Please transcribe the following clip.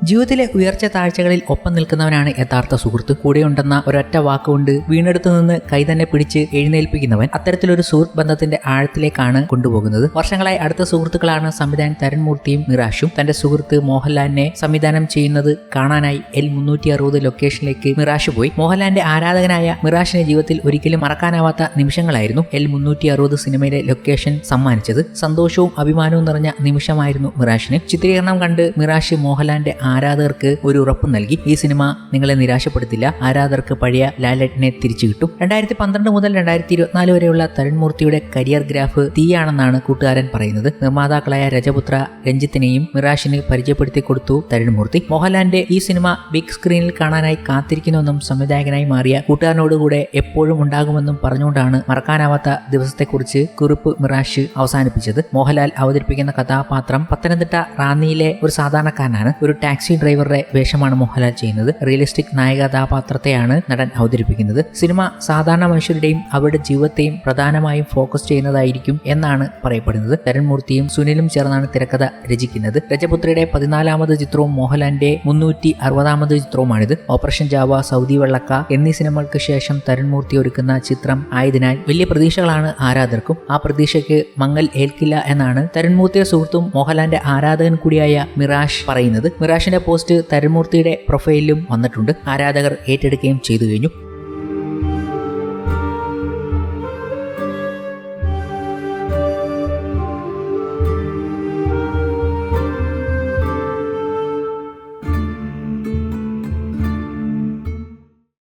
ജീവിതത്തിലെ ഉയർച്ച താഴ്ചകളിൽ ഒപ്പം നിൽക്കുന്നവനാണ് യഥാർത്ഥ സുഹൃത്ത്. കൂടെയുണ്ടെന്ന ഒരൊറ്റ വാക്കുകൊണ്ട് വീണെടുത്തു നിന്ന് കൈ തന്നെ പിടിച്ച് എഴുന്നേൽപ്പിക്കുന്നവൻ അത്തരത്തിലൊരു സുഹൃത്ത് ബന്ധത്തിന്റെ ആഴത്തിലേക്കാണ് കൊണ്ടുപോകുന്നത്. വർഷങ്ങളായി അടുത്ത സുഹൃത്തുക്കളാണ് സംവിധായകൻ തരൺമൂർത്തിയും മിറാഷും. തന്റെ സുഹൃത്ത് മോഹൻലാലിനെ സംവിധാനം ചെയ്യുന്നത് കാണാനായി എൽ മുന്നൂറ്റി അറുപത് ലൊക്കേഷനിലേക്ക് മിറാഷ് പോയി. മോഹൻലാലിന്റെ ആരാധകനായ മിറാഷിന്റെ ജീവിതത്തിൽ ഒരിക്കലും മറക്കാനാവാത്ത നിമിഷങ്ങളായിരുന്നു എൽ മുന്നൂറ്റി അറുപത് സിനിമയിലെ ലൊക്കേഷൻ സമ്മാനിച്ചത്. സന്തോഷവും അഭിമാനവും നിറഞ്ഞ നിമിഷമായിരുന്നു മിറാഷിന്. ചിത്രീകരണം കണ്ട് മിറാഷ് മോഹൻലാലിന്റെ ആരാധകർക്ക് ഒരു ഉറപ്പ് നൽകി ഈ സിനിമ നിങ്ങളെ നിരാശപ്പെടുത്തില്ല. ആരാധകർക്ക് പഴയ ലാലറ്റിനെ തിരിച്ചു കിട്ടും. രണ്ടായിരത്തി പന്ത്രണ്ട് മുതൽ രണ്ടായിരത്തി ഇരുപത്തിനാല് വരെയുള്ള തരുൺമൂർത്തിയുടെ കരിയർ ഗ്രാഫ് തീയാണെന്നാണ് കൂട്ടുകാരൻ പറയുന്നത്. നിർമ്മാതാക്കളായ രജപുത്ര രഞ്ജിത്തിനെയും മിറാഷിന് പരിചയപ്പെടുത്തി കൊടുത്തു തരുൺമൂർത്തി മോഹൻലാലിന്റെ ഈ സിനിമ ബിഗ് സ്ക്രീനിൽ കാണാനായി കാത്തിരിക്കുന്നുവെന്നും സംവിധായകനായി മാറിയ കൂട്ടുകാരനോടുകൂടെ എപ്പോഴും ഉണ്ടാകുമെന്നും പറഞ്ഞുകൊണ്ടാണ് മറക്കാനാവാത്ത ദിവസത്തെക്കുറിച്ച് കുറിപ്പ് മിറാഷ് അവസാനിപ്പിച്ചത്. മോഹൻലാൽ അവതരിപ്പിക്കുന്ന കഥാപാത്രം പത്തനംതിട്ട റാന്നിയിലെ ഒരു സാധാരണക്കാരനാണ്. ഒരു ടാക്സി ഡ്രൈവറുടെ വേഷമാണ് മോഹൻലാൽ ചെയ്യുന്നത്. റിയലിസ്റ്റിക് നായക കഥാപാത്രത്തെയാണ് നടൻ അവതരിപ്പിക്കുന്നത്. സിനിമ സാധാരണ മനുഷ്യരുടെയും അവരുടെ ജീവിതത്തെയും പ്രധാനമായും ഫോക്കസ് ചെയ്യുന്നതായിരിക്കും എന്നാണ് പറയപ്പെടുന്നത്. തരൺമൂർത്തിയും സുനിലും ചേർന്നാണ് തിരക്കഥ രചിക്കുന്നത്. രജപുത്രയുടെ പതിനാലാമത് ചിത്രവും മോഹൻലാലിന്റെ മുന്നൂറ്റി അറുപതാമത് ചിത്രവുമാണിത്. ഓപ്പറേഷൻ ജാവ സൗദി വെള്ളക്ക എന്നീ സിനിമകൾക്ക് ശേഷം തരൺമൂർത്തി ഒരുക്കുന്ന ചിത്രം ആയതിനാൽ വലിയ പ്രതീക്ഷകളാണ് ആരാധകർക്കും. ആ പ്രതീക്ഷയ്ക്ക് മങ്ങൽ ഏൽക്കില്ല എന്നാണ് തരൺമൂർത്തിയുടെ സുഹൃത്തും മോഹൻലാലിന്റെ ആരാധകൻ കൂടിയായ മിറാഷ് പറയുന്നത്. മിറാഷിന്റെ പോസ്റ്റ് തരൺമൂർത്തിയുടെ പ്രൊഫൈലിലും വന്നിട്ടുണ്ട്. ആരാധകർ ഏറ്റെടുക്കുകയും ചെയ്തു കഴിഞ്ഞു.